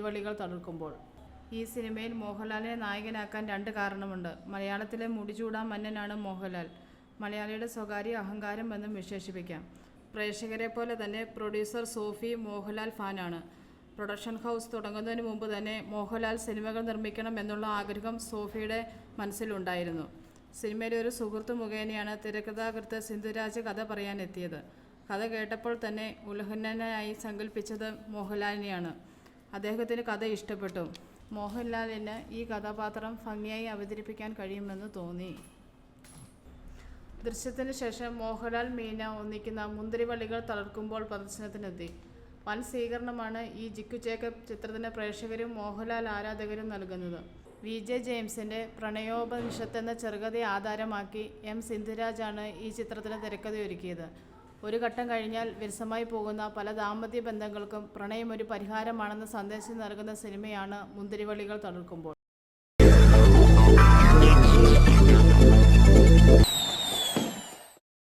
മുന്തിരിവള്ളികൾ തളിർക്കുമ്പോൾ ഈ സിനിമയിൽ മോഹൻലാലിനെ നായകനാക്കാൻ രണ്ട് കാരണമുണ്ട്. മലയാളത്തിലെ മുടിചൂടാ മന്നനാണ് മോഹൻലാൽ. മലയാളിയുടെ സ്വകാര്യ അഹങ്കാരം എന്നും വിശേഷിപ്പിക്കാം. പ്രേക്ഷകരെ പോലെ തന്നെ പ്രൊഡ്യൂസർ സോഫി മോഹൻലാൽ ഫാനാണ്. പ്രൊഡക്ഷൻ ഹൗസ് തുടങ്ങുന്നതിന് മുമ്പ് തന്നെ മോഹൻലാൽ സിനിമകൾ നിർമ്മിക്കണം എന്നുള്ള ആഗ്രഹം സോഫിയുടെ മനസ്സിലുണ്ടായിരുന്നു. സിനിമയിലെ ഒരു സുഹൃത്ത് മുഖേനയാണ് തിരക്കഥാകൃത്ത് സിന്ധുരാജ് കഥ പറയാനെത്തിയത്. കഥ കേട്ടപ്പോൾ തന്നെ ഉലഹന്നനായി സങ്കല്പിച്ചത് മോഹൻലാലിനെയാണ്. അദ്ദേഹത്തിന് കഥ ഇഷ്ടപ്പെട്ടു. മോഹൻലാലിന് ഈ കഥാപാത്രം ഭംഗിയായി അവതരിപ്പിക്കാൻ കഴിയുമെന്ന് തോന്നി. ദൃശ്യത്തിന് ശേഷം മോഹൻലാൽ മീന ഒന്നിക്കുന്ന മുന്തിരിവള്ളികൾ തളർക്കുമ്പോൾ പ്രദർശനത്തിനെത്തി. വൻ സ്വീകരണമാണ് ഈ ജിക്കു ജേക്കബ് ചിത്രത്തിന് പ്രേക്ഷകരും മോഹൻലാൽ ആരാധകരും നൽകുന്നത്. വി. ജെ. ജെയിംസിന്റെ പ്രണയോപനിഷത്ത് എന്ന ചെറുകഥയെ ആധാരമാക്കി എം. സിന്ധുരാജാണ് ഈ ചിത്രത്തിന് തിരക്കഥയൊരുക്കിയത്. ഒരു ഘട്ടം കഴിഞ്ഞാൽ വിരസമായി പോകുന്ന പല ദാമ്പത്യ ബന്ധങ്ങൾക്കും പ്രണയം ഒരു പരിഹാരമാണെന്ന സന്ദേശം നൽകുന്ന സിനിമയാണ് മുന്തിരിവള്ളികൾ തളിർക്കുമ്പോൾ.